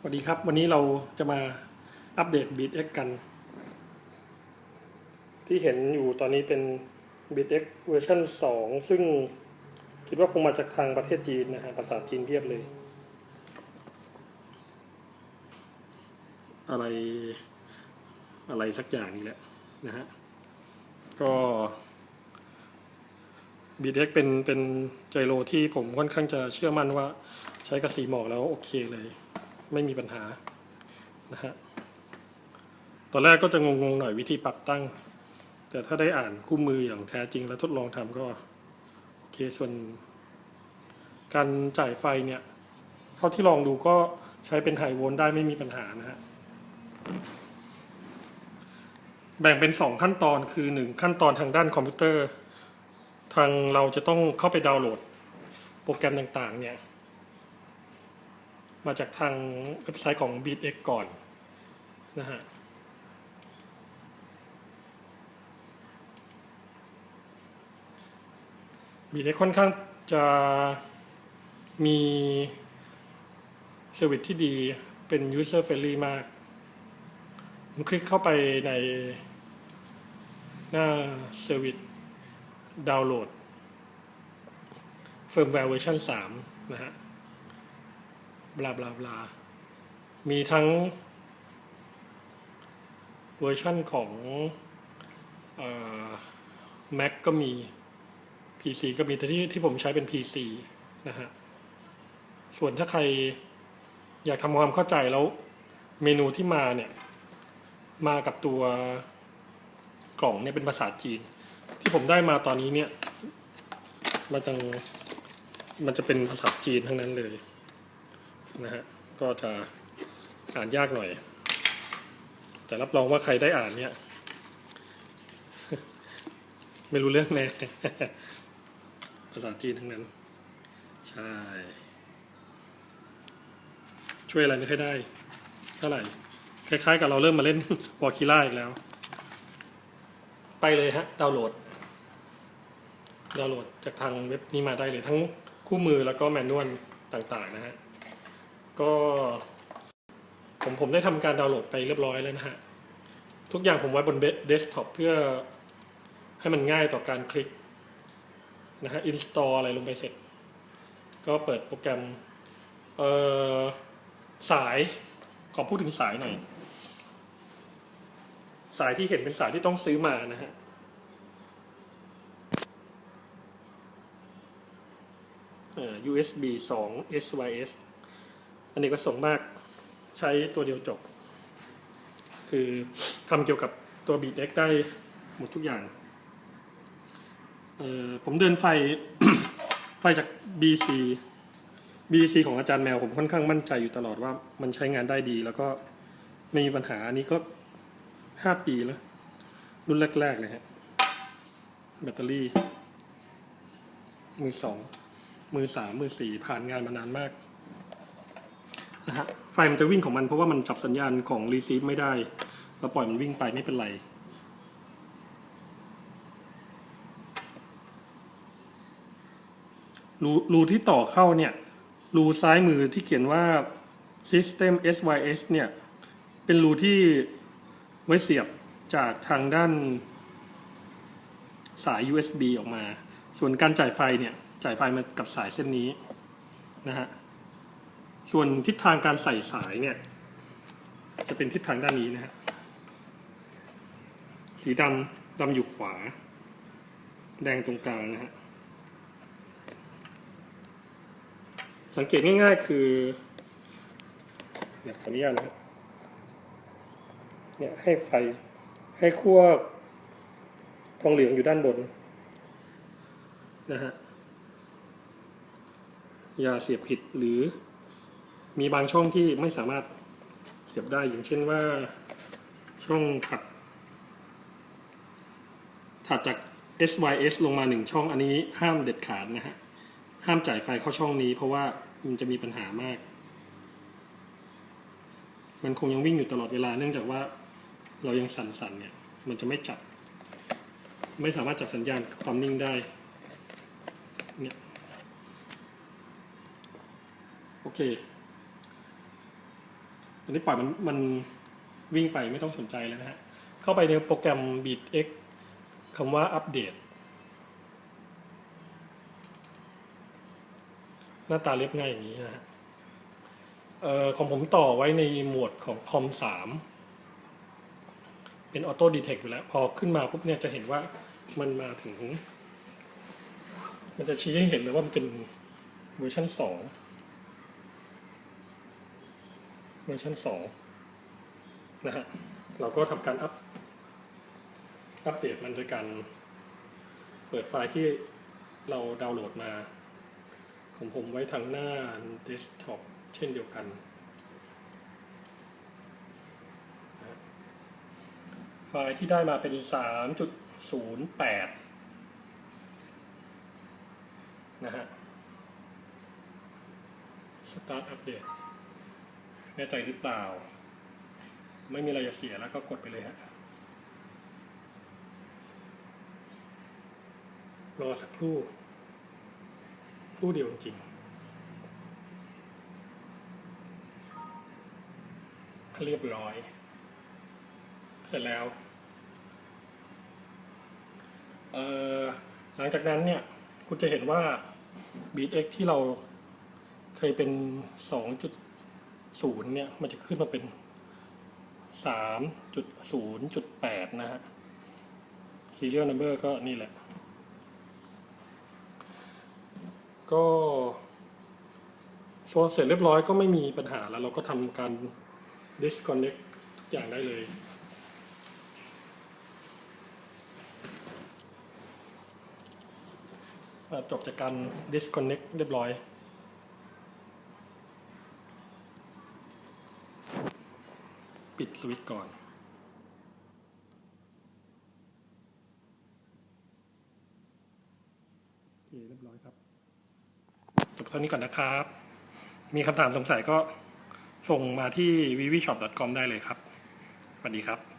สวัสดีครับ วันนี้เราจะมาอัปเดต BeatX กัน ที่เห็นอยู่ตอนนี้เป็น BeatX เวอร์ชัน2 ซึ่งคิดว่าคงมาจากทางประเทศจีนนะฮะภาษาจีนเพียบเลย อะไรอะไรสักอย่างนี่แหละนะฮะ ก็ BeatX เป็นเป็นไจโรที่ผมค่อนข้างจะเชื่อมั่นว่าใช้กับสีหมอกแล้วโอเคเลย ไม่มีปัญหานะฮะตอนแรกก็จะงงๆหน่อยวิธีปรับตั้ง แต่ถ้าได้อ่านคู่มืออย่างแท้จริงแล้วทดลองทำก็โอเคส่วน การจ่ายไฟเนี่ยเท่าที่ลองดูก็ใช้เป็นไฮโวลต์ได้ไม่มีปัญหานะฮะแบ่งเป็นสองขั้นตอนคือหนึ่งขั้นตอนทางด้านคอมพิวเตอร์ ทางเราจะต้องเข้าไปดาวน์โหลดโปรแกรมต่างๆเนี่ย มาจากทางเว็บไซต์ของ BeatX ก่อนนะฮะ BeatX ค่อนข้างจะมีเซอร์วิสที่ดีเป็น user friendly มากผมคลิกเข้าไปในหน้าเซอร์วิสดาวน์โหลด firmware version 3นะฮะ บลาบลาบลามีทั้งเวอร์ชั่นของอ Mac ก็มี PC ก็มีแต่ที่ที่ผมใช้เป็น PC นะฮะ ส่วนถ้าใครอยากทำความเข้าใจแล้วเมนูที่มาเนี่ย มากับตัวกล่องเนี่ยเป็นภาษาจีน ที่ผมได้มาตอนนี้เนี่ยมันจะมันจะเป็นภาษาจีนทั้งนั้นเลย นะฮะก็จะอ่านยากหน่อย แต่รับรองว่าใครได้อ่านเนี่ย ไม่รู้เรื่องแน่ภาษาจีนทั้งนั้น ใช่ ช่วยอะไรไม่ค่อยได้เท่าไหร่ คล้ายๆ กับเราเริ่มมาเล่นวอคิล่าอีกแล้ว ไปเลยฮะ ดาวน์โหลด ดาวน์โหลดจากทางเว็บนี้มาได้เลยทั้งคู่มือแล้วก็แมนนวลต่างๆนะฮะ ก็ผมผมได้ทำการดาวน์โหลดไปเรียบร้อยแล้วนะฮะ ทุกอย่างผมไว้บนเดสก์ท็อปเพื่อให้มันง่ายต่อการคลิกนะฮะอินสตอลอะไรลงไปเสร็จ ก็เปิดโปรแกรมเอ่อสายขอพูดถึงสายหน่อย สายที่เห็นเป็นสายที่ต้องซื้อมานะฮะเอ่อ USB 2 SYS อันนี้ก็ส่งค์มากใช้ตัวเดียวจบ คือทำเกี่ยวกับตัว BeatX ได้หมดทุกอย่าง ผมเดินไฟไฟจาก BC BC ของอาจารย์แมวผมค่อนข้างมั่นใจอยู่ตลอดว่ามันใช้งานได้ดี แล้วก็ไม่มีปัญหาอันนี้ก็ห้าปีแล้ว รุ่นแรก ๆ เลยฮะ แบตเตอรี่ มือสองมือสามมือสี่ผ่านงานมานานมาก นะฮะไฟมันจะวิ่งของมันเพราะว่ามันจับสัญญาณของรีซีฟไม่ได้ เราปล่อยมันวิ่งไปไม่เป็นไรรูรูที่ต่อเข้าเนี่ยรูซ้ายมือที่เขียนว่า System SYS เนี่ยเป็นรูที่ไว้เสียบจากทางด้านสาย USB ออกมา ส่วนการจ่ายไฟเนี่ยจ่ายไฟมากับสายเส้นนี้นะฮะ ส่วนทิศทางการใส่สายเนี่ย จะเป็นทิศทางด้านนี้นะฮะสีดำดำอยู่ขวา แดงตรงกลางนะฮะสังเกตง่ายๆคือเนี่ยขออนุญาตนะเนี่ยให้ไฟให้ขั้วทองเหลืองอยู่ด้านบนนะฮะอย่าเสียบผิดหรือ มีบางช่องที่ไม่สามารถเสียบได้อย่างเช่นว่าช่องถัดถัดจาก SYS ลงมาหนึ่งช่องอันนี้ห้ามเด็ดขาดนะฮะ ห้ามจ่ายไฟเข้าช่องนี้ เพราะว่ามันจะมีปัญหามาก มันคงยังวิ่งอยู่ตลอดเวลาเนื่องจากว่าเรายังสั่นๆเนี่ย มันจะไม่จับ ไม่สามารถจับสัญญาณความนิ่งได้เนี่ยโอเค อันนี้ปล่อยมันมันวิ่งไปไม่ต้องสนใจแล้วนะฮะ เข้าไปในโปรแกรม BeatX คำว่าอัปเดต หน้าตาเรียบง่ายอย่างนี้นะฮะออของผมต่อไว้ในหมวดของคอมสามเป็นออโต้ดีเทคอยู่แล้ว พอขึ้นมาปุ๊บเนี่ยจะเห็นว่ามันมาถึง มันจะชี้ให้เห็นเลยว่ามันเป็นเวอร์ชัน2 เวอร์ชันสองนะฮะเราก็ทำการอัพอัปเดตมันโดยการเปิดไฟล์ที่เราดาวน์โหลดมาของผมไว้ทางหน้าเดสก์ท็อปเช่นเดียวกัน ไฟล์ที่ได้มาเป็น 3.08 นะฮะ Start Update แน่ใจหรือเปล่า ไม่มีอะไรจะเสียแล้วก็กดไปเลยฮะรอสักครู่ครู่เดียวจริงเรียบร้อย เสร็จแล้วหลังจากนั้นเนี่ยคุณจะเห็นว่า BeatX ที่เราเคยเป็น 2.0เนี่ยมันจะขึ้นมาเป็น3.0.8นะฮะ serial number ก็นี่แหละ ก็โซเสร็จเรียบร้อยก็ไม่มีปัญหาแล้วเราก็ทำการ disconnect ทุกอย่างได้เลย จบจากการ disconnect เรียบร้อย ปิดสวิตช์ก่อน โอเคเรียบร้อยครับ จบเท่านี้ก่อนนะครับ มีคำถามสงสัยก็ส่งมาที่ vivishop.com ได้เลยครับ สวัสดีครับ